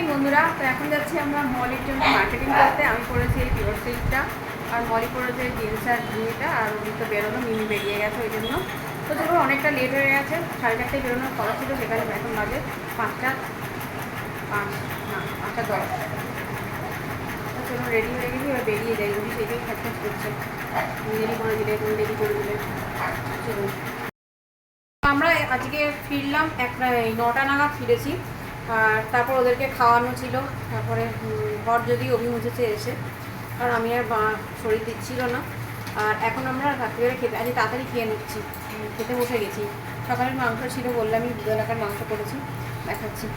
Morning বন্ধুরা। তো এখন যাচ্ছি আমরা মলের জন্য মার্কেটিং করতে। আমি করেছি এই পিওর সিল্কটা আর মলি করেছে জিন্স আর ঘুমিটা আর ওদিক তো বেরোনো মিনি বেরিয়ে গেছে ওই জন্য তো চলো, অনেকটা লেট হয়ে গেছে। সাড়ে চারটায় বেরোনোর কথা ছিল, সেখানে এখন বাজে পাঁচটা, পাঁচ, না, পাঁচটা দশ। তো চলো রেডি হয়ে গেছি, এবার বেরিয়ে যাই। উনি সেটাই খাট করছে। দেরি করে দিলে তুমি দেরি করে দিলে। চলুন আমরা আজকে ফিরলাম এই নটা নাগাদ ফিরেছি। আর তারপর ওদেরকে খাওয়ানো ছিল। তারপরে বর যদি অভিমুখেছে এসে, কারণ আমি আর শরীর দিচ্ছিল না। আর এখন আমরা রাত্রিবেলা খেতে, আজকে তাড়াতাড়ি খেয়ে নিচ্ছি। খেতে বসে গেছি। সকালের মাংস ছিল বললামই দু এলাকার মাংস করেছি, দেখাচ্ছি।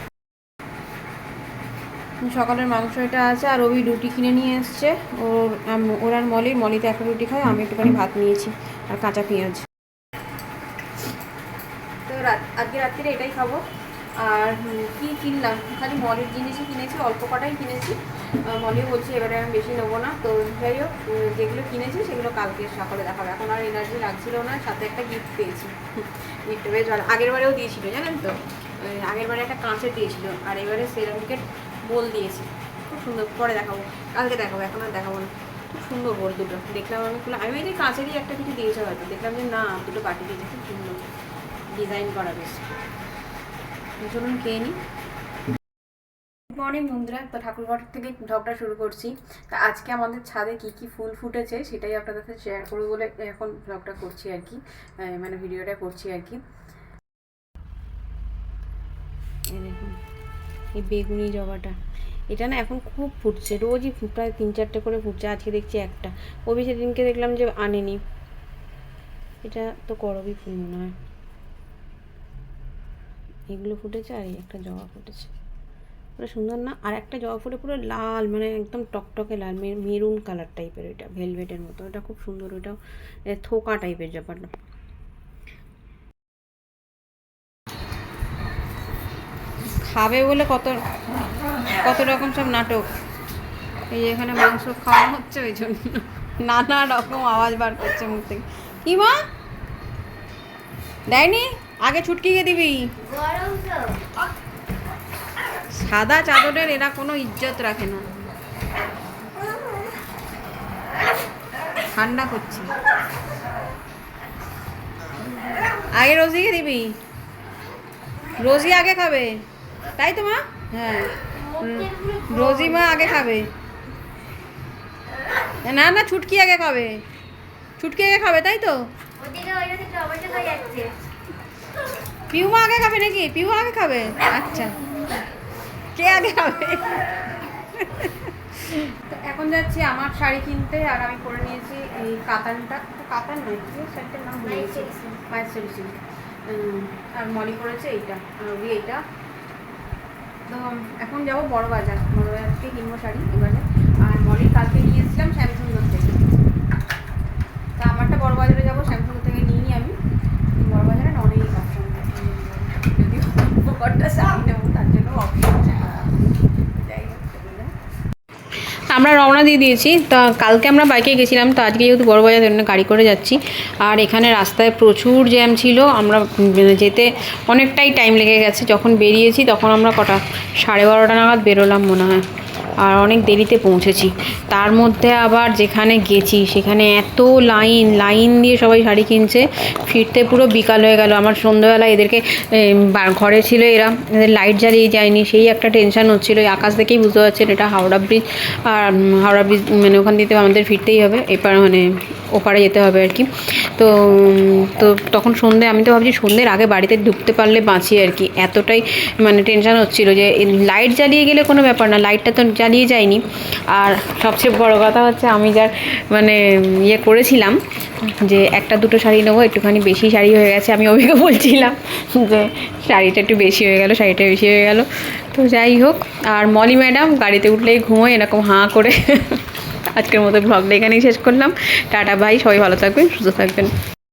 সকালের মাংস এটা আছে, আর ওই রুটি কিনে নিয়ে এসছে। ওর আম- আর মলি, মলিতে একটা রুটি খায়, আমি একটুখানি ভাত নিয়েছি, আর কাঁচা পেঁয়াজ। তো আজকে রাত্রিরে এটাই খাব। আর কি কিনলাম? খালি মলের জিনিসই কিনেছি, অল্প কটাই কিনেছি। মলিও বলছি এবারে আমি বেশি নেব না। তো যাই হোক যেগুলো কিনেছি সেগুলো কালকে সকালে দেখাবে। এখন আর এনার্জি লাগছিল না, সাথে একটা গিফট পেয়েছি। গিফট বেশ ভালো। আগের বারেও দিয়েছিল, জানেন তো? আগের বারে একটা কাঁচের দিয়েছিল, আর এবারে সেরামিকের বোল দিয়েছি। খুব সুন্দর। পরে দেখাবো। কালকে দেখাবো, এখন আর দেখাবো না। খুব সুন্দর বোল দুটো। দেখলাম আমি খুলে আমি এই কাঁচেরই একটা কিছু দিয়েছে হয়তো। দেখলাম যে না, দুটো বাটি দিয়েছে। খুব সুন্দর। ডিজাইন করা বেশ। চলুন খেয়ে নিই। গুড মর্নিং বন্ধুরা, তো ঠাকুরঘর থেকে ভ্লগটা শুরু করছি। তা আজকে আমাদের ছাদে কি কি ফুল ফুটেছে সেটাই আপনাদের সাথে শেয়ার করব বলে এখন ভ্লগটা করছি আর কি। মানে ভিডিওটা করছি আর কি। এই বেগুনি জবাটা। এটা না এখন খুব ফুটছে, রোজই প্রায় তিন চারটে করে ফুটছে, আজকে দেখছি একটা। ওবি সেদিনকে দেখলাম যে আনেনি। এটা তো করবি ফুল মনে হয়। এগুলো ফুটেছে আর এই একটা জবা ফুটেছে। পুরো সুন্দর না? আর একটা জবা ফুটে পুরো লাল মানে একদম টকটকে লাল মেরুন কালার টাইপের ওইটা ভেলভেটের মতো। ওটা খুব সুন্দর ওটাও এ, থোকা টাইপের জবাটা খাবে বলে কত কত রকম সব নাটক? এই এখানে মাংস খাওয়া হচ্ছে ওই জন্য। নানা রকম আওয়াজ বার করছে মুখ থেকে। কি মা? দেয়নি আগে ছুটকি গিয়ে দিবি। সাদা চাদরের এরা কোনো ইজ্জত রাখে না। ঠান্ডা করছি। আগে রোজিকে দিবি। রোজি আগে খাবে। তাই তো মা? হ্যাঁ। রোজি মা আগে খাবে। না না, ছুটকি আগে খাবে। ছুটকি আগে খাবে, তাই তো? পিউমা আগে খাবে নাকি? পিউ আগে খাবে? আচ্ছা। কে আগে খাবে? তো এখন যাচ্ছি আমার শাড়ি কিনতে আর আমি করে নিয়েছি এই কাতানটা। তো কাতান নয় শাড়িটার নাম ভুলে গেছি। মায়ের সিল্ক আর মলি করেছে এইটা আর ওই এইটা। তো এখন যাব বড় বাজার বড় বাজার থেকে কিনবো শাড়ি এবারে। আর মলির কালকে নিয়ে এসেছিলাম শ্যামসুন্দর থেকে তা আমারটা বড় বাজারে যাব শ্যামসুন্দর থেকে নিয়ে নিই আমি বড় বাজারে না অনেক অপশন যদি উপকারটা শাড়ি নেব তার জন্য অপশন যাই হোক সেগুলো। আমরা রওনা দিয়ে দিয়েছি। তা কালকে আমরা বাইকে গেছিলাম। তো আজকে যেহেতু বড় বাজার, জন্য গাড়ি করে যাচ্ছি। আর এখানে রাস্তায় প্রচুর জ্যাম ছিল। আমরা যেতে অনেকটাই টাইম লেগে গেছে। যখন বেরিয়েছি, তখন আমরা কটা, সাড়ে বারোটা নাগাদ বেরোলাম মনে হয়। আর অনেক দেরিতে পৌঁছেছি। তার মধ্যে আবার যেখানে গেছি, সেখানে এত লাইন লাইন দিয়ে সবাই শাড়ি কিনছে, ফিরতে পুরো বিকাল হয়ে গেল। আমার সন্ধ্যাবেলা এদেরকে ঘরে ছিল এরা, এদের লাইট জ্বালিয়ে যায়নি, সেই একটা টেনশান হচ্ছিল। আকাশ দেখেই বুঝতে পারছেন, এটা হাওড়া ব্রিজ আর হাওড়া ব্রিজ মানে ওখান থেকে আমাদের ফিরতেই হবে। এপার মানে ওপারে যেতে হবে আর কি। তো তো তখন সন্ধে আমি তো ভাবছি সন্ধ্যের আগে বাড়িতে ঢুকতে পারলে বাঁচি আর কি। এতটাই মানে টেনশান হচ্ছিল যে লাইট জ্বালিয়ে গেলে কোনো ব্যাপার না। লাইটটা তো জ্বালিয়ে যায়নি আর সবচেয়ে বড় কথা হচ্ছে আমি যার মানে ইয়ে করেছিলাম যে একটা দুটো শাড়ি নেব, একটুখানি বেশি শাড়ি হয়ে গেছে, আমি অভিজ্ঞ বলছিলাম যে শাড়িটা একটু বেশি হয়ে গেল, শাড়িটা বেশি হয়ে গেল। তো যাই হোক, আর মলি ম্যাডাম গাড়িতে উঠলেই ঘুমোয়, এরকম হাঁ করে। আজকের মতো ব্লগটা এখানেই শেষ করলাম। টাটা ভাই সবাই ভালো থাকবেন, সুস্থ থাকবেন।